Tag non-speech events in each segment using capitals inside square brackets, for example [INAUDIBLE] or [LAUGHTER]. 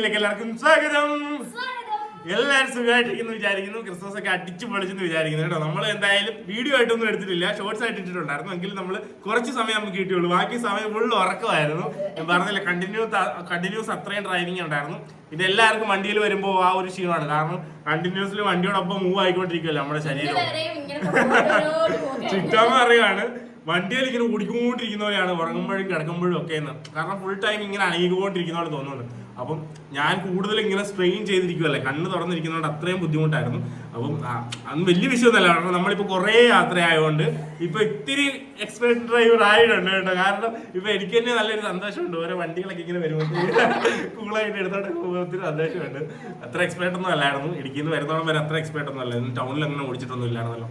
വീഡിയോയിലേക്ക് എല്ലാവർക്കും സ്വാഗതം. എല്ലാവരും സുഖമായിട്ടിരിക്കുന്നു വിചാരിക്കുന്നു. ക്രിസ്മസ് ഒക്കെ അടിച്ചു പൊളിച്ചെന്ന് വിചാരിക്കുന്നു കേട്ടോ. നമ്മൾ എന്തായാലും വീഡിയോ ആയിട്ടൊന്നും എടുത്തിട്ടില്ല. ഷോർട്സ് ആയിട്ട് ഇട്ടിട്ടുണ്ടായിരുന്നു. എങ്കിലും നമ്മൾ കുറച്ച് സമയം നമുക്ക് കിട്ടിയുള്ളൂ. ബാക്കി സമയം ഫുൾ ഉറക്കമായിരുന്നു. ഞാൻ പറഞ്ഞില്ല കണ്ടിന്യൂ കണ്ടിന്യൂസ് അത്രയും ഡ്രൈവിംഗ് ഉണ്ടായിരുന്നു. ഇത് എല്ലാവർക്കും വണ്ടിയിൽ വരുമ്പോൾ ആ ഒരു ക്ഷീണമാണ്. കാരണം കണ്ടിന്യൂസ്ലി വണ്ടിയോടൊപ്പം മൂവ് ആയിക്കൊണ്ടിരിക്കുമല്ലോ നമ്മുടെ ശരീരം. ചുറ്റാമ അറിയാണ് വണ്ടിയിൽ ഇങ്ങനെ ഓടിക്കൊണ്ടിരിക്കുന്നവരെയാണ് ഉറങ്ങുമ്പോഴും കിടക്കുമ്പോഴും ഒക്കെ എന്ന്. കാരണം ഫുൾ ടൈം ഇങ്ങനെ അണങ്ങിക്കൊണ്ടിരിക്കുന്ന പോലെ തോന്നുന്നുണ്ട്. അപ്പം ഞാൻ കൂടുതൽ ഇങ്ങനെ സ്ട്രെയിൻ ചെയ്തിരിക്കുമല്ലേ കണ്ണ് തുറന്നിരിക്കുന്നതുകൊണ്ട് അത്രയും ബുദ്ധിമുട്ടായിരുന്നു. അപ്പം അന്ന് വലിയ വിഷയമൊന്നുമല്ല. കാരണം നമ്മളിപ്പോൾ കുറേ യാത്ര ആയതുകൊണ്ട് ഇപ്പൊ ഇത്തിരി എക്സ്പെർട്ട് ഡ്രൈവർ ആയിട്ടുണ്ട് കേട്ടോ. കാരണം ഇപ്പോൾ എനിക്ക് തന്നെ നല്ലൊരു സന്തോഷമുണ്ട്. ഓരോ വണ്ടികളൊക്കെ ഇങ്ങനെ വരുമ്പോൾ കൂളായിട്ട് എടുത്തോണ്ട് പോകുമ്പോൾ ഒത്തിരി സന്തോഷമുണ്ട്. അത്ര എക്സ്പേർട്ട് ഒന്നും അല്ലായിരുന്നു. ഇടുക്കിയിൽ നിന്ന് വരുന്നോളം വരെ അത്ര എക്സ്പേർട്ട് ഒന്നും അല്ലായിരുന്നു ടൗണിൽ അങ്ങനെ ഓടിച്ചിട്ടൊന്നും ഇല്ലായിരുന്നല്ലോ.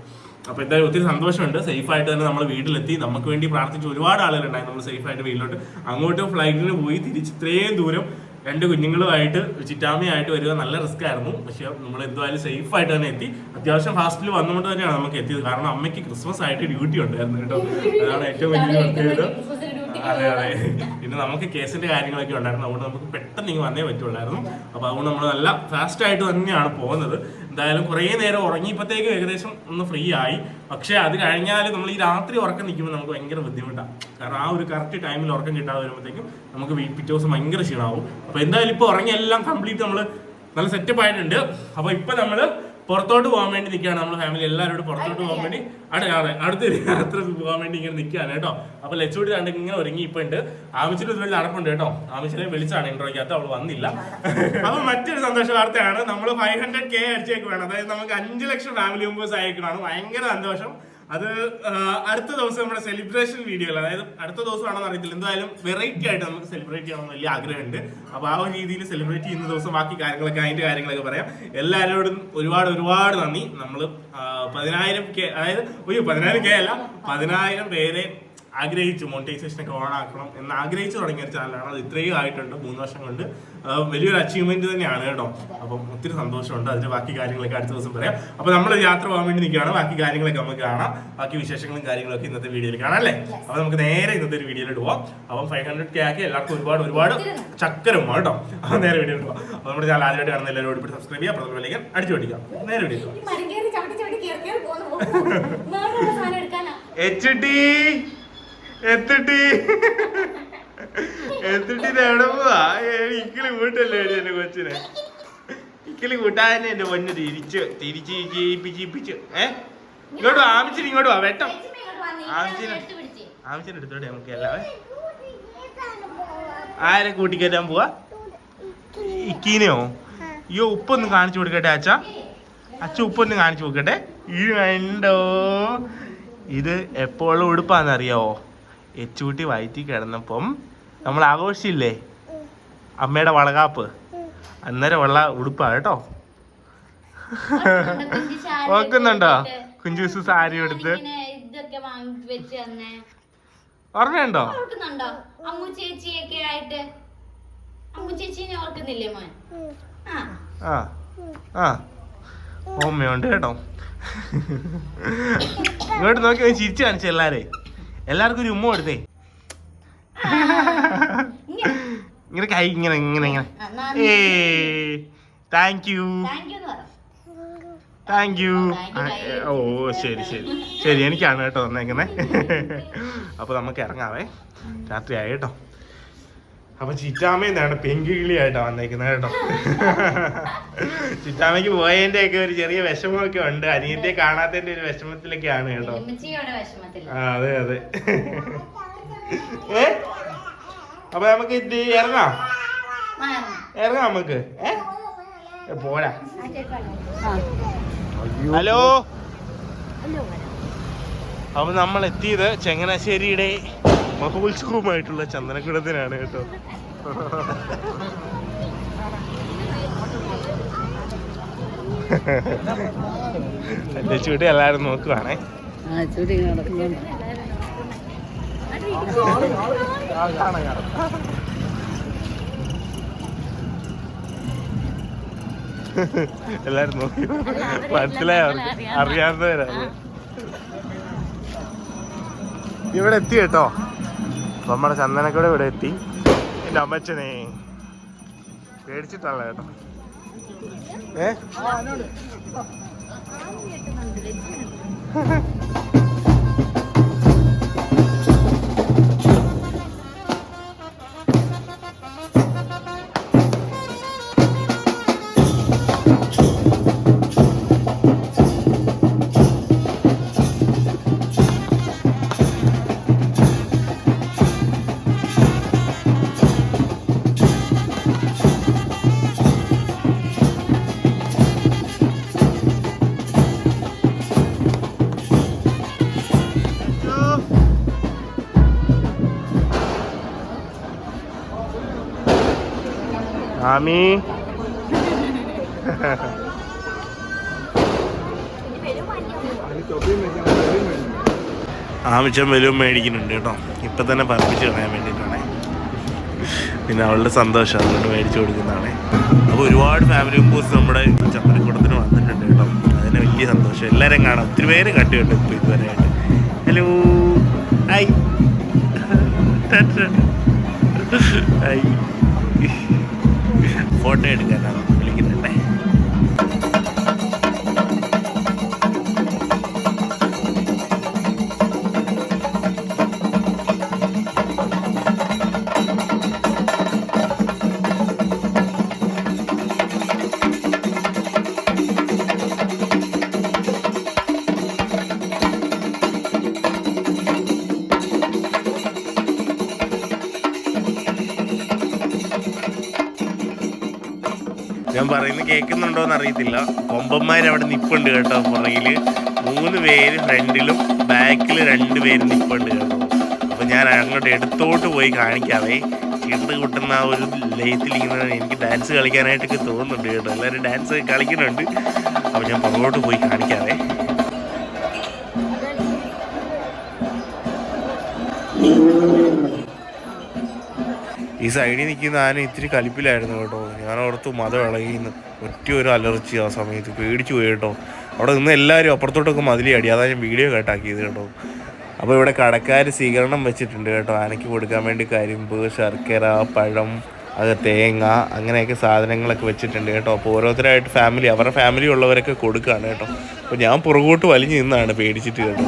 അപ്പൊ എന്തായാലും ഒത്തിരി സന്തോഷമുണ്ട്. സേഫ് ആയിട്ട് തന്നെ നമ്മൾ വീട്ടിലെത്തി. നമുക്ക് വേണ്ടി പ്രാർത്ഥിച്ച ഒരുപാട് ആളുകളുണ്ടായി നമ്മൾ സേഫ് ആയിട്ട് വീട്ടിലോട്ട്. അങ്ങോട്ട് ഫ്ലൈറ്റിന് പോയി തിരിച്ച് ഇത്രയും ദൂരം രണ്ട് കുഞ്ഞുങ്ങളുമായിട്ട് ചിറ്റാമയായിട്ട് വരിക നല്ല റിസ്ക് ആയിരുന്നു. പക്ഷെ നമ്മൾ എന്തായാലും സേഫ് ആയിട്ട് തന്നെ എത്തി. അത്യാവശ്യം ഫാസ്റ്റിൽ വന്നുകൊണ്ട് തന്നെയാണ് നമുക്ക് എത്തിയത്. കാരണം അമ്മയ്ക്ക് ക്രിസ്മസ് ആയിട്ട് ഡ്യൂട്ടി ഉണ്ടായിരുന്നു കേട്ടോ. അതാണ് ഏറ്റവും വലിയ പ്രത്യേകത. അതെ അതെ. പിന്നെ നമുക്ക് കേസിന്റെ കാര്യങ്ങളൊക്കെ ഉണ്ടായിരുന്നു. അതുകൊണ്ട് നമുക്ക് പെട്ടെന്ന് ഇങ്ങനെ വന്നേ പറ്റുള്ളായിരുന്നു. അപ്പൊ അതുകൊണ്ട് നമ്മൾ നല്ല ഫാസ്റ്റ് ആയിട്ട് തന്നെയാണ് പോകുന്നത്. എന്തായാലും കുറേ നേരം ഉറങ്ങിയപ്പോഴത്തേക്കും ഏകദേശം ഒന്ന് ഫ്രീ ആയി. പക്ഷേ അത് കഴിഞ്ഞാൽ നമ്മൾ ഈ രാത്രി ഉറക്കം നിൽക്കുമ്പോൾ നമുക്ക് ഭയങ്കര ബുദ്ധിമുട്ടാണ് കാരണം ആ ഒരു കറക്റ്റ് ടൈമിൽ ഉറക്കം കിട്ടാതെ വരുമ്പോഴത്തേക്കും നമുക്ക് പിറ്റേ ദിവസം ഭയങ്കര ക്ഷീണമാവും. അപ്പൊ എന്തായാലും ഇപ്പോൾ ഉറങ്ങിയെല്ലാം കംപ്ലീറ്റ് നമ്മൾ നല്ല സെറ്റപ്പ് ആയിട്ടുണ്ട്. അപ്പൊ ഇപ്പൊ നമ്മൾ പുറത്തോട്ട് പോകാൻ വേണ്ടി നിൽക്കുകയാണ് നമ്മൾ ഫാമിലി എല്ലാവരോടും പുറത്തോട്ട് പോകാൻ വേണ്ടി അടുത്ത യാത്ര പോകാൻ വേണ്ടി ഇങ്ങനെ നിൽക്കുകയാണ് കേട്ടോ. അപ്പൊ ലച്ചുകൂടി കണ്ട് ഇങ്ങനെ ഒരുങ്ങി ഇപ്പൊ ഉണ്ട്. ആമിച്ചിട്ട് ഇതുവരെ അടപ്പുണ്ട് കേട്ടോ. ആമിച്ചിനെ വിളിച്ചാണ് ഇൻട്രോയ്ക്കകത്ത് അവൾ വന്നില്ല. അപ്പൊ മറ്റൊരു സന്തോഷ വാർത്തയാണ്. നമ്മൾ ഫൈവ് ഹൺഡ്രഡ് കെ അടിച്ചേക്ക് വേണം അതായത് നമുക്ക് അഞ്ച് ലക്ഷം ഫാമിലി മെമ്പേഴ്സ് അയക്കണമാണ്. ഭയങ്കര സന്തോഷം. അത് അടുത്ത ദിവസം നമ്മുടെ സെലിബ്രേഷൻ വീഡിയോ അതായത് അടുത്ത ദിവസമാണെന്ന് അറിയത്തില്ല. എന്തായാലും വെറൈറ്റി ആയിട്ട് നമുക്ക് സെലിബ്രേറ്റ് ചെയ്യണമെന്ന് വലിയ ആഗ്രഹമുണ്ട്. അപ്പൊ ആ ഒരു രീതിയിൽ സെലിബ്രേറ്റ് ചെയ്യുന്ന ദിവസം ബാക്കി കാര്യങ്ങളൊക്കെ അതിന്റെ കാര്യങ്ങളൊക്കെ പറയാം. എല്ലാവരോടും ഒരുപാട് ഒരുപാട് നന്ദി. നമ്മൾ പതിനായിരം കെ അതായത് ഒരു പതിനായിരം കെ അല്ല പതിനായിരം പേരെ ആഗ്രഹിച്ചു മോണിറ്റൈസേഷൻ ഒക്കെ ഓൺ ആക്കണം എന്ന് ആഗ്രഹിച്ചു തുടങ്ങിയ ഒരു ചാനലാണ് അത് ഇത്രയും ആയിട്ടുണ്ട് മൂന്ന് വർഷം കൊണ്ട്. വലിയൊരു അച്ചീവ്മെന്റ് തന്നെയാണ് കേട്ടോ. അപ്പം ഒത്തിരി സന്തോഷമുണ്ട്. അതിന്റെ ബാക്കി കാര്യങ്ങളൊക്കെ അടുത്ത ദിവസം പറയാം. അപ്പൊ നമ്മൾ യാത്ര പോകാൻ വേണ്ടി നിൽക്കുകയാണ്. ബാക്കി കാര്യങ്ങളൊക്കെ നമുക്ക് കാണാം. ബാക്കി വിശേഷങ്ങളും കാര്യങ്ങളൊക്കെ ഇന്നത്തെ വീഡിയോയിൽ കാണാം അല്ലേ? അപ്പൊ നമുക്ക് നേരെ ഇന്നത്തെ ഒരു വീഡിയോയിൽ പോവാം. അപ്പം ഫൈവ് ഹൺഡ്രഡ് കെ ആക്കി എല്ലാവർക്കും ഒരുപാട് ഒരുപാട് ചക്കരം കേട്ടോ. അപ്പൊ നേരെ വീഡിയോയിൽ പോവാം. അപ്പൊ നമ്മുടെ ചാനൽ ആദ്യമായിട്ട് കാണുന്ന എല്ലാവരും ഓടി സബ്സ്ക്രൈബ് ചെയ്യാം അപ്പൊ വിളിക്കാൻ അടിച്ചു പഠിക്കാം നേരെ വീഡിയോ എച്ച് ടി എത്തിട്ടി. എത്തിട്ടി എവിടെ പോവാ? ഇക്കിളി കൂട്ടല്ലേ എന്റെ കൊച്ചിനെ? ഇക്കിളി കൂട്ടാൻ എന്റെ പൊന്ന് തിരിച്ച് തിരിച്ച് ചെയ്യിപ്പിച്ചിപ്പിച്ച് ഏ? ഇങ്ങോട്ട് ആമിച്ചിന് ഇങ്ങോട്ട് വാ വെട്ടം. ആമിച്ചിന് എടുത്തോട്ടെ നമുക്ക് എല്ലാവേ ആരെ കൂട്ടിക്കറ്റാൻ പോവാ? ഇക്കീനെയോ? അയ്യോ ഉപ്പൊന്ന് കാണിച്ചു കൊടുക്കട്ടെ അച്ഛ. അച്ഛ ഉപ്പൊന്ന് കാണിച്ചു കൊടുക്കട്ടെ. ഈ വേണ്ടോ ഇത് എപ്പോഴും ഉടുപ്പാന്നറിയാവോ എച്ചൂട്ടി വയറ്റി കിടന്നപ്പം നമ്മൾ ആഘോഷിച്ചില്ലേ? അമ്മയുടെ വളകാപ്പ്. അന്നേരം ഉള്ള ഉടുപ്പാ കേട്ടോ. ഓർക്കുന്നുണ്ടോ? കുഞ്ചുസു സാരി എടുത്ത്. ഓർമ്മയുണ്ടോ? ഓർമ്മയുണ്ട് അമ്മു ചേച്ചിയൊക്കെ ആയിട്ട്. അമ്മു ചേച്ചീനെ ഓർക്കുന്നില്ലേ മോൻ? ആ. ആ. ഓമ്മയുണ്ട് കേട്ടോ. ഇങ്ങോട്ട് നോക്കി ചിരിച്ചു കാണിച്ചു എല്ലാരെ എല്ലാവർക്കും ഒരു ഉമ്മ എടുത്തേ ഇങ്ങനെ. കൈ ഇങ്ങനെ ഇങ്ങനെ ഇങ്ങനെ. ഏ താങ്ക് യു താങ്ക് യു ഓ ശരി ശരി. ശരി എനിക്കാണ് കേട്ടോ തന്നേക്കുന്നേ അപ്പോൾ നമുക്ക് ഇറങ്ങാവേ. രാത്രിയായി കേട്ടോ. അപ്പൊ ചിറ്റാമ്മയാണ് പെങ്കുകിളിയായിട്ടാ വന്നേക്കുന്നത് കേട്ടോ. ചിറ്റാമ്മയ്ക്ക് പോയതിന്റെ ഒക്കെ ഒരു ചെറിയ വിഷമമൊക്കെ ഉണ്ട്. അനിയത്തെ കാണാത്തതിന്റെ ഒരു വിഷമത്തിലൊക്കെയാണ് കേട്ടോ. ആ അതെ അതെ. ഏ? അപ്പൊ നമുക്ക് ഇത് ഇറങ്ങാം. ഇറങ്ങാം നമുക്ക്. ഏ? ഏ, പോരാ. ഹലോ? അപ്പൊ നമ്മൾ എത്തിയത് ചങ്ങനാശ്ശേരിയുടെ മഹോത്സവമായിട്ടുള്ള ചന്ദനക്കുടത്തിനാണ് കേട്ടോ. എന്റെ ചൂട് എല്ലാരും നോക്കുവാണേ. എല്ലാരും നോക്കി. മനസ്സിലായ? അറിയാവുന്നവരാണ്. ഇവിടെ എത്തി കേട്ടോ. അപ്പൊ നമ്മുടെ ചന്ദനക്കൂടെ ഇവിടെ എത്തി. എന്റെ അമ്മച്ചനെ. പേടിച്ചിട്ടാണ് കേട്ടോ. ഏ? ആമി [LAUGHS] ആമിച്ചം വരും മേടിക്കുന്നുണ്ട് കേട്ടോ. ഇപ്പം തന്നെ പറപ്പിച്ച് കളയാൻ വേണ്ടിയിട്ടാണേ. പിന്നെ അവളുടെ സന്തോഷം അതുകൊണ്ട് മേടിച്ചു കൊടുക്കുന്നതാണേ. അപ്പോൾ ഒരുപാട് ഫാമിലി മെമ്പേഴ്സ് നമ്മുടെ ചന്ദ്രക്കൂടത്തിന് വന്നിട്ടുണ്ട് കേട്ടോ. അതിന് വലിയ സന്തോഷം. എല്ലാവരും കാണാം. ഒത്തിരി പേര് കണ്ടുണ്ട് ഇപ്പോൾ ഇതുവരെയായിട്ട് ഹലോ ഹായ് ഹായ് [LAUGHS] ஃபோட்டோ எடுக்க நான் விழிக்கிறேன் ഞാൻ പറയുന്നത് കേൾക്കുന്നുണ്ടോന്ന് അറിയത്തില്ല. കൊമ്പന്മാർ അവിടെ നിപ്പുണ്ട് കേട്ടോ പുറകിൽ. മൂന്ന് പേര് ഫ്രണ്ടിലും ബാക്കിൽ രണ്ട് പേര് നിപ്പുണ്ട് കേട്ടോ. അപ്പൊ ഞാൻ അങ്ങോട്ട് എടുത്തോട്ട് പോയി കാണിക്കാവേ. ചീട്ട് കൂട്ടുന്ന ആ ഒരു ഇങ്ങനെ എനിക്ക് ഡാൻസ് കളിക്കാനായിട്ടൊക്കെ തോന്നുന്നുണ്ട് കേട്ടോ. എല്ലാവരും ഡാൻസ് കളിക്കുന്നുണ്ട്. അപ്പൊ ഞാൻ പുറകോട്ട് പോയി കാണിക്കാവേ. ഈ സൈഡിൽ നിൽക്കുന്ന ആന ഇത്തിരി കലിപ്പിലായിരുന്നു കേട്ടോ. ഞാൻ ഓർത്തു മതം ഇളകിന്ന് ഒറ്റ ഒരു അലർജി ആ സമയത്ത് പേടിച്ചു പോയി കേട്ടോ. അവിടെ നിന്ന് എല്ലാവരും അപ്പുറത്തോട്ടൊക്കെ മതിലി അടി. അതാ ഞാൻ വീഡിയോ കേട്ടാക്കിയത് കേട്ടോ. അപ്പോൾ ഇവിടെ കടക്കാർ സ്വീകരണം വെച്ചിട്ടുണ്ട് കേട്ടോ. ആനയ്ക്ക് കൊടുക്കാൻ വേണ്ടി കരിമ്പ് ശർക്കര പഴം അത് തേങ്ങ അങ്ങനെയൊക്കെ സാധനങ്ങളൊക്കെ വെച്ചിട്ടുണ്ട് കേട്ടോ. അപ്പോൾ ഓരോരുത്തരായിട്ട് ഫാമിലി അവരുടെ ഫാമിലി ഉള്ളവരൊക്കെ കൊടുക്കുകയാണ് കേട്ടോ. അപ്പോൾ ഞാൻ പുറകോട്ട് വലിഞ്ഞു നിന്നാണ് പേടിച്ചിട്ട് കേട്ടോ.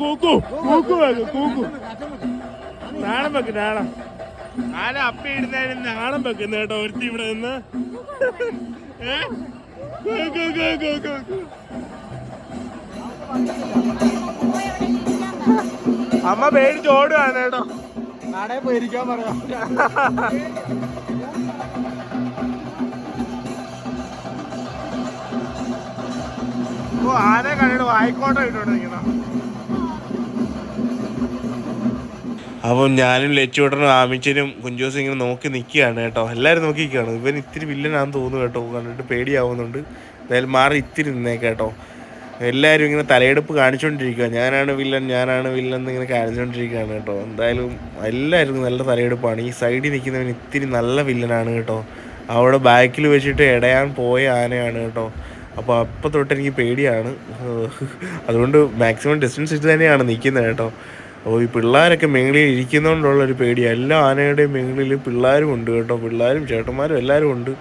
കൂക്കു കൂക്കു വെക്ക് കൂക്കു നാണം വെക്ക് നാണം. ആന അപ്പ ഇടുന്നതിന് നാണം വെക്കുന്ന കേട്ടോ ഒരുത്തി ഇവിടെ നിന്ന്. അമ്മ പേര് ഓടുകയാണ് കേട്ടോ. നാടേ പോയിരിക്കാൻ പറയാം? [LAUGHS] ഓ ആനെ കണ്ടിട്ട് വായിക്കോട്ടെ അപ്പം ഞാനും ലച്ചുവിടനും ആമിച്ചനും കുഞ്ചോസും ഇങ്ങനെ നോക്കി നിൽക്കുകയാണ് കേട്ടോ. എല്ലാവരും നോക്കി നിൽക്കുകയാണ് ഇവൻ ഇത്തിരി വില്ലനാന്ന് തോന്നുന്നു കേട്ടോ. കണ്ടിട്ട് പേടിയാവുന്നുണ്ട്. എന്തായാലും മാറി ഇത്തിരി നിന്നേ കേട്ടോ. എല്ലാവരും ഇങ്ങനെ തലയെടുപ്പ് കാണിച്ചുകൊണ്ടിരിക്കുക. ഞാനാണ് വില്ലൻ ഞാനാണ് വില്ലൻ എന്നിങ്ങനെ കാണിച്ചുകൊണ്ടിരിക്കുകയാണ് കേട്ടോ. എന്തായാലും എല്ലാവർക്കും നല്ല തലയെടുപ്പാണ്. ഈ സൈഡിൽ നിൽക്കുന്നവൻ ഇത്തിരി നല്ല വില്ലനാണ് കേട്ടോ. അവിടെ ബാക്കിൽ വെച്ചിട്ട് ഇടയാൻ പോയ ആനയാണ് കേട്ടോ. അപ്പോൾ അപ്പം തൊട്ട് എനിക്ക് പേടിയാണ്. അതുകൊണ്ട് മാക്സിമം ഡിസ്റ്റൻസ് ഇട്ട് തന്നെയാണ് നിൽക്കുന്നത് കേട്ടോ. അപ്പോൾ ഈ പിള്ളേരൊക്കെ മേളിൽ ഇരിക്കുന്നതുകൊണ്ടുള്ളൊരു പേടി. എല്ലാ ആനയുടെയും മേളിൽ പിള്ളേരും ഉണ്ട് കേട്ടോ. പിള്ളേരും ചേട്ടന്മാരും എല്ലാവരും ഉണ്ട്.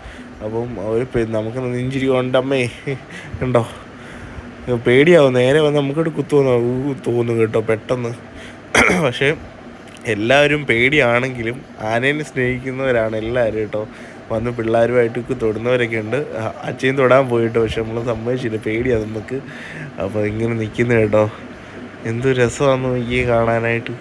അപ്പം അവർ നമുക്ക് നെഞ്ചിരി കൊണ്ടമ്മേ. ഉണ്ടോ പേടിയാവും. നേരെ വന്ന് നമുക്കിട്ട് കുത്തുമെന്ന് ഊ തോന്നും കേട്ടോ പെട്ടെന്ന്. പക്ഷേ എല്ലാവരും പേടിയാണെങ്കിലും ആനേനെ സ്നേഹിക്കുന്നവരാണ് എല്ലാവരും കേട്ടോ. വന്ന് പിള്ളേരുമായിട്ട് തൊടുന്നവരൊക്കെ ഉണ്ട്. അച്ഛനും തൊടാൻ പോയിട്ടോ പക്ഷെ നമ്മൾ സമ്മതിച്ചില്ല. പേടിയാണ് നമുക്ക്. അപ്പോൾ ഇങ്ങനെ നിൽക്കുന്നു കേട്ടോ. എന്ത് രസമാണെന്ന് നോക്കി കാണാനായിട്ട്.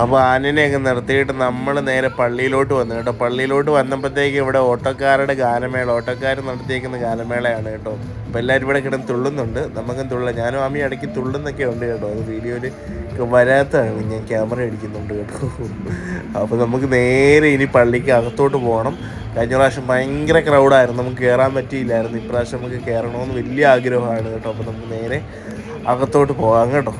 അപ്പോൾ ആനനെയൊക്കെ നിർത്തിയിട്ട് നമ്മൾ നേരെ പള്ളിയിലോട്ട് വന്നു കേട്ടോ. പള്ളിയിലോട്ട് വന്നപ്പോഴത്തേക്ക് ഇവിടെ ഓട്ടോക്കാരുടെ ഗാനമേള ഓട്ടോക്കാർ നടത്തിയേക്കുന്ന ഗാനമേളയാണ് കേട്ടോ. അപ്പോൾ എല്ലാവരും ഇവിടെ കിടന്ന് തുള്ളുന്നുണ്ട്. നമുക്കും തുള്ള. ഞാനും അമ്മി ഇടയ്ക്ക് തുള്ളുന്നൊക്കെ ഉണ്ട് കേട്ടോ. അത് വീഡിയോയിൽ വരാത്തതാണ്. ഞാൻ ക്യാമറ അടിക്കുന്നുണ്ട് കേട്ടോ. അപ്പോൾ നമുക്ക് നേരെ ഇനി പള്ളിക്ക് അകത്തോട്ട് പോകണം. കഴിഞ്ഞ പ്രാവശ്യം ഭയങ്കര ക്രൗഡായിരുന്നു നമുക്ക് കയറാൻ പറ്റിയില്ലായിരുന്നു. ഇപ്രാവശ്യം നമുക്ക് കയറണമെന്ന് വലിയ ആഗ്രഹമാണ് കേട്ടോ. അപ്പോൾ നമുക്ക് നേരെ അകത്തോട്ട് പോകാം കേട്ടോ.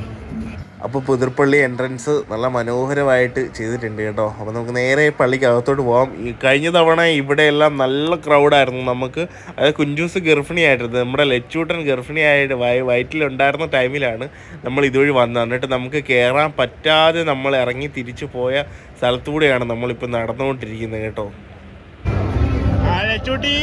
അപ്പോൾ പുതിർപ്പള്ളി എൻട്രൻസ് നല്ല മനോഹരമായിട്ട് ചെയ്തിട്ടുണ്ട് കേട്ടോ. അപ്പോൾ നമുക്ക് നേരെ പള്ളിക്ക് അകത്തോട്ട് പോകാം ഈ കഴിഞ്ഞ തവണ ഇവിടെയെല്ലാം നല്ല ക്രൗഡായിരുന്നു നമുക്ക്. അതായത് കുഞ്ചൂസ് ഗർഭിണിയായിട്ടിരുന്നത് നമ്മുടെ ലച്ചൂട്ടൻ ഗർഭിണിയായിട്ട് വയ വയറ്റിലുണ്ടായിരുന്ന ടൈമിലാണ് നമ്മൾ ഇതുവഴി വന്നത്. എന്നിട്ട് നമുക്ക് കയറാൻ പറ്റാതെ നമ്മൾ ഇറങ്ങി തിരിച്ചു പോയ സ്ഥലത്തൂടെയാണ് നമ്മളിപ്പോൾ നടന്നുകൊണ്ടിരിക്കുന്നത് കേട്ടോ. ലച്ചൂട്ടി.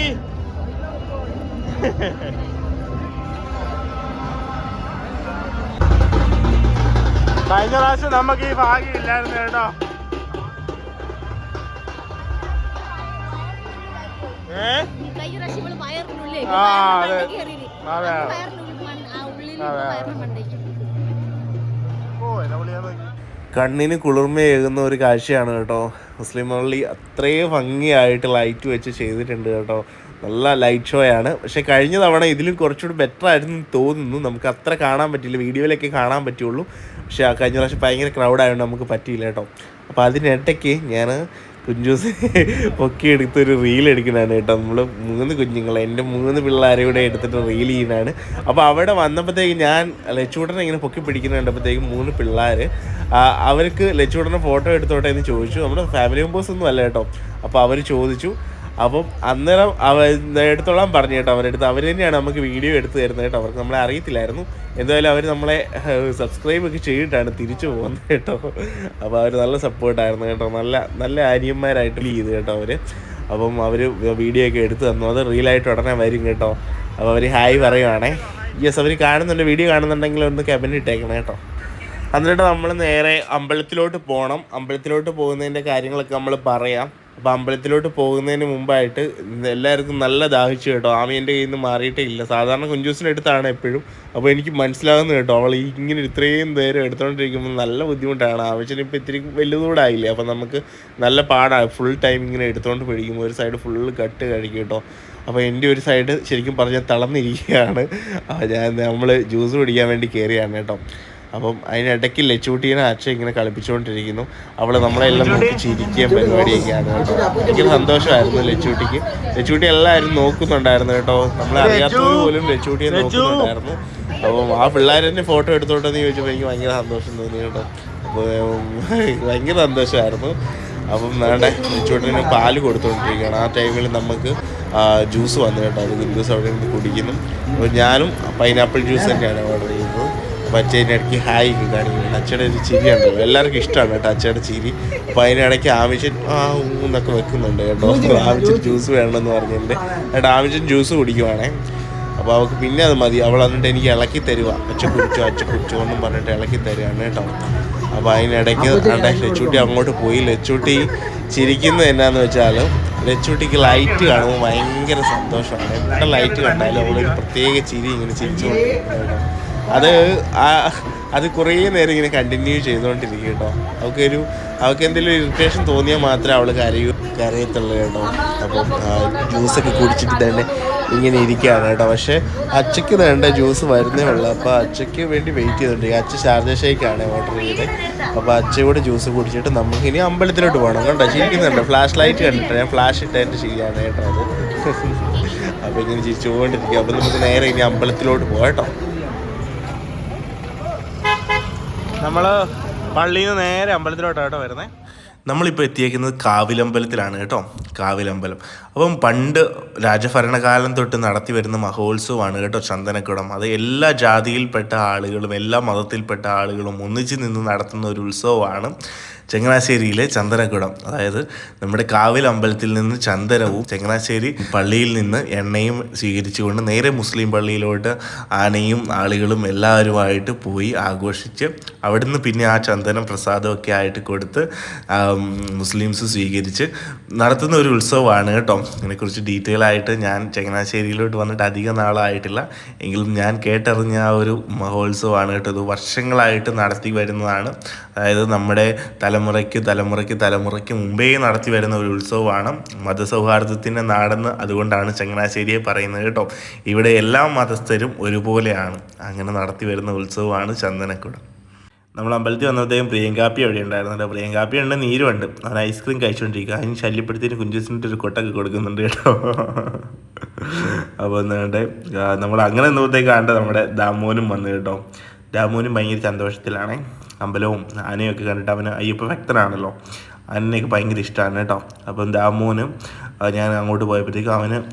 കഴിഞ്ഞ പ്രാവശ്യം നമുക്ക് ഈ ഭാഗ്യം ഇല്ലായിരുന്നു കേട്ടോ. ഏ? ആ, അതെ. കണ്ണിന് കുളിർമയേകുന്ന ഒരു കാഴ്ചയാണ് കേട്ടോ. മുസ്ലിം പള്ളി അത്രയും ഭംഗിയായിട്ട് ലൈറ്റ് വെച്ച് ചെയ്തിട്ടുണ്ട് കേട്ടോ. നല്ല ലൈറ്റ് ഷോ ആണ്. പക്ഷെ കഴിഞ്ഞ തവണ ഇതിലും കുറച്ചുകൂടി ബെറ്റർ ആയിരുന്നു എന്ന് തോന്നുന്നു. നമുക്ക് അത്ര കാണാൻ പറ്റില്ല വീഡിയോയിലൊക്കെ കാണാൻ പറ്റുള്ളൂ. പക്ഷെ കഴിഞ്ഞ പ്രാവശ്യം ഭയങ്കര ക്രൗഡ് ആയതുകൊണ്ട് നമുക്ക് പറ്റിയില്ല കേട്ടോ. അപ്പോൾ അതിനിടയ്ക്ക് ഞാൻ കുഞ്ചൂസ് പൊക്കി എടുത്തൊരു റീൽ എടുക്കുന്നതാണ് കേട്ടോ. നമ്മൾ മൂന്ന് കുഞ്ഞുങ്ങൾ എന്റെ മൂന്ന് പിള്ളേരെ കൂടെ എടുത്തിട്ട് റീൽ ചെയ്യുന്നതാണ്. അപ്പോൾ അവിടെ വന്നപ്പോഴത്തേക്ക് ഞാൻ ലച്ചൂട്ടനെ ഇങ്ങനെ പൊക്കി പിടിക്കുന്ന കണ്ടപ്പോഴത്തേക്കും മൂന്ന് പിള്ളേർ അവർക്ക് ലച്ചൂട്ടനെ ഫോട്ടോ എടുത്തോട്ടെ എന്ന് ചോദിച്ചു. നമ്മുടെ ഫാമിലി മെമ്പേഴ്സ് ഒന്നും അല്ല കേട്ടോ. അപ്പോൾ അവർ ചോദിച്ചു അപ്പം അന്നേരം അവ എടുത്തോളാൻ പറഞ്ഞു കേട്ടോ അവരെടുത്ത് അവർ തന്നെയാണ് നമുക്ക് വീഡിയോ എടുത്ത് തരുന്നത് കേട്ടോ. അവർക്ക് നമ്മളെ അറിയത്തില്ലായിരുന്നു. എന്തായാലും അവർ നമ്മളെ സബ്സ്ക്രൈബ് ഒക്കെ ചെയ്തിട്ടാണ് തിരിച്ചു പോകുന്നത് കേട്ടോ. അപ്പോൾ അവർ നല്ല സപ്പോർട്ടായിരുന്നു കേട്ടോ. നല്ല നല്ല ആര്യന്മാരായിട്ട് ചെയ്തു കേട്ടോ അവർ അപ്പം അവർ വീഡിയോ ഒക്കെ എടുത്ത് തന്നു. അത് റീലായിട്ട് ഉടനെ വരും കേട്ടോ. അപ്പോൾ അവർ ഹായ് പറയുവാണേ. യെസ് അവർ കാണുന്നുണ്ട്. വീഡിയോ കാണുന്നുണ്ടെങ്കിൽ ഒന്ന് കമന്റ് ഇട്ടേക്കണം കേട്ടോ. എന്നിട്ട് നമ്മൾ നേരെ അമ്പലത്തിലോട്ട് പോകണം അമ്പലത്തിലോട്ട് പോകുന്നതിന്റെ കാര്യങ്ങളൊക്കെ നമ്മൾ പറയാം. അപ്പോൾ അമ്പലത്തിലോട്ട് പോകുന്നതിന് മുമ്പായിട്ട് എല്ലാവർക്കും നല്ല ദാഹിച്ചു കേട്ടോ. ആമി എന്റെ കയ്യിൽ നിന്ന് മാറിയിട്ടേ ഇല്ല. സാധാരണ കുഞ്ചൂസിന്റെ അടുത്താണ് എപ്പോഴും. അപ്പോൾ എനിക്ക് മനസ്സിലാകുന്നു കേട്ടോ അവൾ ഇങ്ങനെ ഇത്രയും നേരം എടുത്തുകൊണ്ടിരിക്കുമ്പോൾ നല്ല ബുദ്ധിമുട്ടാണ്. ആവശ്യം ഇപ്പോൾ ഇത്തിരി വലുതുകൂടെ ആയില്ലേ അപ്പോൾ നമുക്ക് നല്ല പാടാണ് ഫുൾ ടൈം ഇങ്ങനെ എടുത്തുകൊണ്ട് പിടിക്കും ഒരു സൈഡ് ഫുള്ള് കട്ട് കഴിക്കും കേട്ടോ. അപ്പോൾ എന്റെ ഒരു സൈഡ് ശരിക്കും പറഞ്ഞാൽ തളർന്നിരിക്കുകയാണ്. ഞാൻ നമ്മൾ ജ്യൂസ് പിടിക്കാൻ വേണ്ടി കയറിയാണ് കേട്ടോ. അപ്പം അതിനിടയ്ക്ക് ലച്ചൂട്ടീനെ അച്ഛൻ ഇങ്ങനെ കളിപ്പിച്ചുകൊണ്ടിരിക്കുന്നു. അവൾ നമ്മളെല്ലാം നോക്കി ചിരിക്കുകയും പരിപാടിയൊക്കെയാണ് കേട്ടോ. ഭയങ്കര സന്തോഷമായിരുന്നു ലച്ചൂട്ടിക്ക് ലച്ചൂട്ടി എല്ലാവരും നോക്കുന്നുണ്ടായിരുന്നു കേട്ടോ. നമ്മളെ അറിയാത്ത പോലും ലച്ചൂട്ടിയെ നോക്കുന്നുണ്ടായിരുന്നു. അപ്പം ആ പിള്ളേർ തന്നെ ഫോട്ടോ എടുത്തോട്ടെന്ന് ചോദിച്ചപ്പോൾ എനിക്ക് ഭയങ്കര സന്തോഷം തോന്നി കേട്ടോ. അപ്പോൾ ഭയങ്കര സന്തോഷമായിരുന്നു. അപ്പം വേണ്ട ലച്ചൂട്ടിന് പാൽ കൊടുത്തുകൊണ്ടിരിക്കുകയാണ് ആ ടൈമിൽ നമുക്ക് ജ്യൂസ് വന്നു കേട്ടോ. അത് ജ്യൂസ് അവിടെ നിന്ന് കുടിക്കുന്നു. അപ്പോൾ ഞാനും പൈനാപ്പിൾ ജ്യൂസ് തന്നെയാണ് ഓർഡർ ചെയ്യുന്നത്. അച്ഛന്റെ ഇടയ്ക്ക് ഹായ് ഒക്കെ അച്ഛടെ അച്ഛയുടെ ഒരു ചിരി ഉണ്ടല്ലോ. എല്ലാവർക്കും ഇഷ്ടമാണ് കേട്ടോ അച്ഛയുടെ ചിരി. അപ്പോൾ അതിനിടയ്ക്ക് ആവശ്യം ആ ഊന്നൊക്കെ വെക്കുന്നുണ്ട് കേട്ടോ. ആവശ്യം ജ്യൂസ് വേണമെന്ന് പറഞ്ഞിട്ടുണ്ട്. ഏട്ടാ ആവശ്യം ജ്യൂസ് കുടിക്കുവാണേ. അപ്പോൾ അവൾക്ക് പിന്നെ അത് മതി. അവൾ എന്നിട്ട് എനിക്ക് ഇളക്കി തരുക അച്ഛ കുടിച്ചോ അച്ഛ കുടിച്ചോ എന്നും പറഞ്ഞിട്ട് ഇളക്കി തരുകയാണ് കേട്ടോ. അപ്പോൾ അതിനിടയ്ക്ക് ആണ്ടെ ലച്ചൂട്ടി അങ്ങോട്ട് പോയി. ലച്ചൂട്ടി ചിരിക്കുന്നത് എന്നാന്ന് വെച്ചാൽ ലച്ചൂട്ടിക്ക് ലൈറ്റ് കാണുമ്പോൾ ഭയങ്കര സന്തോഷമാണ്. എവിടെ ലൈറ്റ് കണ്ടാലും അവളൊരു പ്രത്യേക ചിരി ഇങ്ങനെ ചിരിച്ചുകൊണ്ടിരിക്കുന്നു കേട്ടോ. അത് അത് കുറേ നേരം ഇങ്ങനെ കണ്ടിന്യൂ ചെയ്തുകൊണ്ടിരിക്കും കേട്ടോ. അവൾക്കൊരു അവൾക്ക് എന്തെങ്കിലും ഇറിറ്റേഷൻ തോന്നിയാൽ മാത്രമേ അവൾ കരയൂ കരയത്തുള്ളൂ കേട്ടോ. അപ്പം ജ്യൂസൊക്കെ കുടിച്ചിട്ട് തന്നെ ഇങ്ങനെ ഇരിക്കുകയാണ് കേട്ടോ. പക്ഷേ അച്ചയ്ക്ക് വേണ്ട ജ്യൂസ് വരുന്നേ ഉള്ളൂ. അപ്പോൾ അച്ചയ്ക്ക് വേണ്ടി വെയിറ്റ് ചെയ്തിട്ടുണ്ട് അച്ഛ ശാരദ ഷേക്കാണ് ഓർഡർ ചെയ്തത്. അപ്പോൾ അച്ചയോട് ജ്യൂസ് കുടിച്ചിട്ട് നമുക്ക് ഇനി അമ്പലത്തിലോട്ട് പോകണം കേട്ടോ. ചിരിക്കുന്നുണ്ട്. ഫ്ലാഷ് ലൈറ്റ് കണ്ടിട്ട് ഞാൻ ഫ്ലാഷ് ഇട്ടതിന്റെ ശരിയാണ് കേട്ടോ അത്. [LAUGHS] അപ്പോൾ ഇങ്ങനെ ചിരിച്ചുകൊണ്ടിരിക്കുക. അപ്പോൾ നമുക്ക് നേരെ ഇനി അമ്പലത്തിലോട്ട് പോകാം കേട്ടോ. നമ്മൾ പള്ളിയിൽ നിന്ന് നേരെ അമ്പലത്തിലോട്ടാണ് കേട്ടോ വരുന്നത് നമ്മളിപ്പോൾ എത്തിയേക്കുന്നത് കാവിലമ്പലത്തിലാണ് കേട്ടോ. കാവിലമ്പലം. അപ്പം പണ്ട് രാജഭരണകാലം തൊട്ട് നടത്തി വരുന്ന മഹോത്സവമാണ് കേട്ടോ ചന്ദനക്കുടം. അത് എല്ലാ ജാതിയിൽപ്പെട്ട ആളുകളും എല്ലാ മതത്തിൽപ്പെട്ട ആളുകളും ഒന്നിച്ച് നിന്ന് നടത്തുന്ന ഒരു ഉത്സവമാണ്. ചങ്ങനാശ്ശേരിയിലെ ചന്ദനക്കുടം. അതായത് നമ്മുടെ കാവിൽ അമ്പലത്തിൽ നിന്ന് ചന്ദനവും ചങ്ങനാശ്ശേരി പള്ളിയിൽ നിന്ന് എണ്ണയും സ്വീകരിച്ചുകൊണ്ട് നേരെ മുസ്ലിം പള്ളിയിലോട്ട് ആനയും ആളുകളും എല്ലാവരുമായിട്ട് പോയി ആഘോഷിച്ച് അവിടുന്ന് പിന്നെ ആ ചന്ദനം പ്രസാദമൊക്കെ ആയിട്ട് കൊടുത്ത് മുസ്ലിംസ് സ്വീകരിച്ച് നടത്തുന്ന ഒരു ഉത്സവമാണ് കേട്ടോ. ഇതിനെക്കുറിച്ച് ഡീറ്റെയിൽ ആയിട്ട് ഞാൻ ചങ്ങനാശ്ശേരിയിലോട്ട് വന്നിട്ട് അധികം നാളായിട്ടില്ല. എങ്കിലും ഞാൻ കേട്ടറിഞ്ഞ ആ ഒരു മഹോത്സവമാണ് കേട്ടോ. ഇത് വർഷങ്ങളായിട്ട് നടത്തി വരുന്നതാണ്. അതായത് നമ്മുടെ തലമുറയ്ക്ക് തലമുറയ്ക്ക് തലമുറയ്ക്ക് മുമ്പേ നടത്തി വരുന്ന ഒരു ഉത്സവമാണ് മതസൗഹാർദ്ദത്തിന്റെ നാടെന്ന് അതുകൊണ്ടാണ് ചങ്ങനാശ്ശേരിയെ പറയുന്നത് കേട്ടോ. ഇവിടെ എല്ലാ മതസ്ഥരും ഒരുപോലെയാണ്. അങ്ങനെ നടത്തി വരുന്ന ഉത്സവമാണ് ചന്ദനക്കുടം. നമ്മൾ അമ്പലത്തിൽ വന്നപ്പോഴത്തേക്കും പ്രിയങ്കാപ്പി അവിടെ ഉണ്ടായിരുന്നല്ലോ. പ്രിയങ്കാപ്പി ഉണ്ട് നീരുണ്ട്. അവൻ ഐസ്ക്രീം കഴിച്ചുകൊണ്ടിരിക്കുക അതിന് ശല്യപ്പെടുത്തിയിട്ട് കുഞ്ചുസിന്റെ ഒരു കൊട്ടൊക്കെ കൊടുക്കുന്നുണ്ട് കേട്ടോ. അപ്പോൾ എന്നുകൊണ്ട് നമ്മൾ അങ്ങനെ നിന്നപ്പോഴത്തേക്കാണ്ട് നമ്മുടെ ദാമോനും വന്നു കേട്ടോ. ദാമോനും ഭയങ്കര സന്തോഷത്തിലാണ്. അമ്പലവും ആനയൊക്കെ കണ്ടിട്ട് അവന് അയ്യപ്പ ഭക്തനാണല്ലോ. ആനയൊക്കെ ഭയങ്കര ഇഷ്ടമാണ് കേട്ടോ. അപ്പം ദാമോനും ഞാൻ അങ്ങോട്ട് പോയപ്പോഴത്തേക്കും അവന്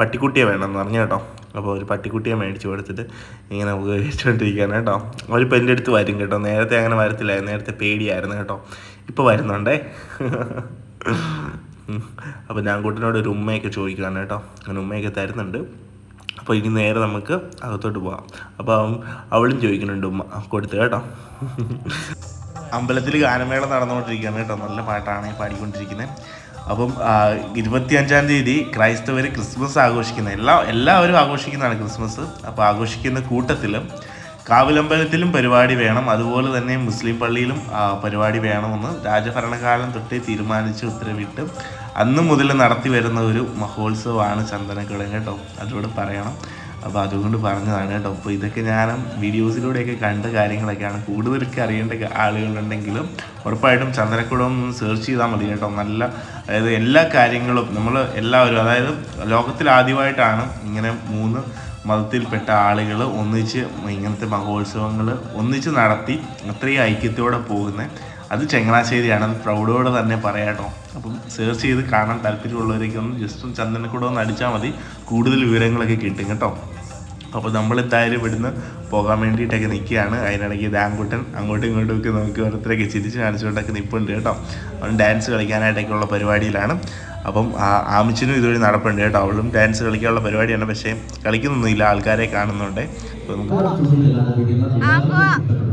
പട്ടിക്കുട്ടിയെ വേണമെന്ന് പറഞ്ഞു കേട്ടോ. അപ്പോൾ ഒരു പട്ടിക്കുട്ടിയെ മേടിച്ച് കൊടുത്തിട്ട് ഇങ്ങനെ നമുക്ക് കഴിച്ചുകൊണ്ടിരിക്കുകയാണ് കേട്ടോ. അവരിപ്പോൾ എന്റെ അടുത്ത് വരും കേട്ടോ. നേരത്തെ അങ്ങനെ വരത്തില്ലായിരുന്നു. നേരത്തെ പേടിയായിരുന്നു കേട്ടോ. ഇപ്പോൾ വരുന്നുണ്ടേ. [LAUGHS] അപ്പോൾ ഞാൻ കൂട്ടിനോട് ഒരു ഉമ്മയൊക്കെ ചോദിക്കുകയാണ് കേട്ടോ. അങ്ങനെ ഉമ്മയൊക്കെ തരുന്നുണ്ട്. അപ്പോൾ ഇനി നേരെ നമുക്ക് അകത്തോട്ട് പോവാം. അപ്പം അവളും ചോദിക്കുന്നുണ്ട് ഉമ്മ കൊടുത്ത് കേട്ടോ. അമ്പലത്തിൽ ഗാനമേള നടന്നുകൊണ്ടിരിക്കുകയാണ് കേട്ടോ. നല്ല പാട്ടാണ് പാടിക്കൊണ്ടിരിക്കുന്നത്. അപ്പം ഇരുപത്തി അഞ്ചാം തീയതി ക്രൈസ്തവർ ക്രിസ്മസ് ആഘോഷിക്കുന്ന എല്ലാ എല്ലാവരും ആഘോഷിക്കുന്നതാണ് ക്രിസ്മസ്. അപ്പോൾ ആഘോഷിക്കുന്ന കൂട്ടത്തിലും കാവിലമ്പലത്തിലും പരിപാടി വേണം. അതുപോലെ തന്നെ മുസ്ലിം പള്ളിയിലും പരിപാടി വേണമെന്ന് രാജഭരണകാലം തൊട്ടേ തീരുമാനിച്ച് ഉത്തരവിട്ട് അന്ന് മുതൽ നടത്തി വരുന്ന ഒരു മഹോത്സവമാണ് ചന്ദനക്കുളം കേട്ടോ. അതിലൂടെ പറയണം. അപ്പോൾ അതുകൊണ്ട് പറഞ്ഞതാണ് കേട്ടോ. അപ്പോൾ ഇതൊക്കെ ഞാൻ വീഡിയോസിലൂടെയൊക്കെ കണ്ട കാര്യങ്ങളൊക്കെയാണ്. കൂടുതലൊക്കെ അറിയേണ്ട ആളുകളുണ്ടെങ്കിലും ഉറപ്പായിട്ടും ചന്ദനക്കുടം ഒന്ന് സെർച്ച് ചെയ്താൽ മതി കേട്ടോ. നല്ല അതായത് എല്ലാ കാര്യങ്ങളും നമ്മൾ എല്ലാവരും അതായത് ലോകത്തിൽ ആദ്യമായിട്ടാണ് ഇങ്ങനെ മൂന്ന് മതത്തിൽപ്പെട്ട ആളുകൾ ഒന്നിച്ച് ഇങ്ങനത്തെ മഹോത്സവങ്ങൾ ഒന്നിച്ച് നടത്തി അത്രയും ഐക്യത്തോടെ പോകുന്നത്. അത് ചങ്ങനാശ്ശേരിയാണ്. അത് പ്രൗഡോടെ തന്നെ പറയാട്ടോ. അപ്പം സെർച്ച് ചെയ്ത് കാണാൻ താല്പര്യമുള്ളവരൊക്കെ ഒന്ന് ജസ്റ്റ് ഒന്ന് ചന്ദനക്കൂടെ ഒന്ന് അടിച്ചാൽ മതി. കൂടുതൽ വിവരങ്ങളൊക്കെ കിട്ടും കേട്ടോ. അപ്പോൾ നമ്മൾ എന്തായാലും ഇവിടുന്ന് പോകാൻ വേണ്ടിയിട്ടൊക്കെ നിൽക്കുകയാണ്. അതിനിടയ്ക്ക് ദാങ്കുട്ടൻ അങ്ങോട്ടും ഇങ്ങോട്ടും ഒക്കെ നമുക്ക് ഓരോരുത്തരൊക്കെ ചിരിച്ച് കാണിച്ചുകൊണ്ടൊക്കെ നിൽപ്പുണ്ട് കേട്ടോ. അവൻ ഡാൻസ് കളിക്കാനായിട്ടൊക്കെയുള്ള പരിപാടിയിലാണ്. അപ്പം ആമിച്ചിനും ഇതുവഴി നടപ്പുണ്ട് കേട്ടോ. അവളും ഡാൻസ് കളിക്കാനുള്ള പരിപാടിയാണ്. പക്ഷേ കളിക്കുന്നൊന്നുമില്ല. ആൾക്കാരെ കാണുന്നുണ്ട്. അപ്പോൾ നമുക്ക്?